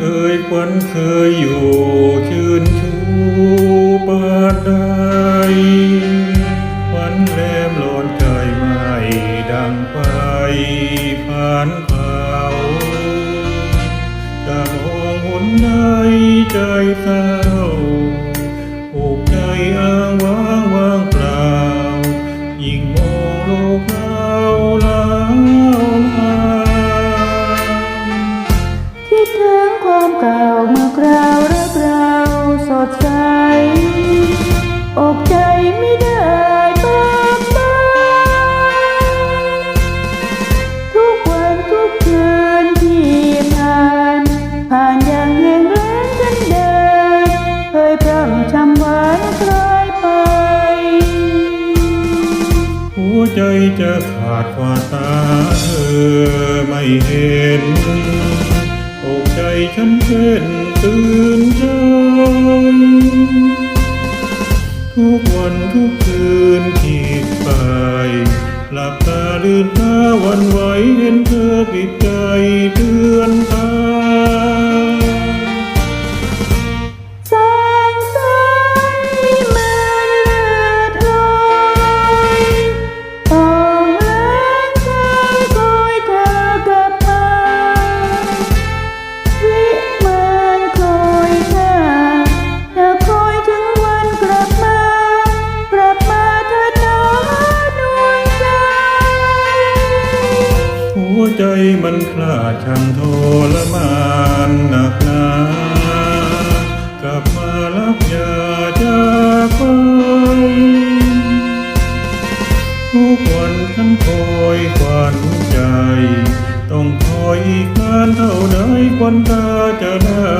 เอ่ยควันเคยอยู่ชื่นชูปาดใดควันแลมหลอนใจไม่ดังไปผ่านเขาจะมองหนใดใจเศร้า ขาดความตาเธอไม่เห็นอกใจฉันเป็นตื่นใจทุกวันทุกคืนคิดไป หลับตาลืนตาวันไหวเห็นเธอปิดใจเตือนตา มันคลาดช่างทรมานหนักหนากลับมารับยาจากไปทุกวันฉันคอยควันใจ ต้องคอยอีกนานเท่าใดควันตาจะได้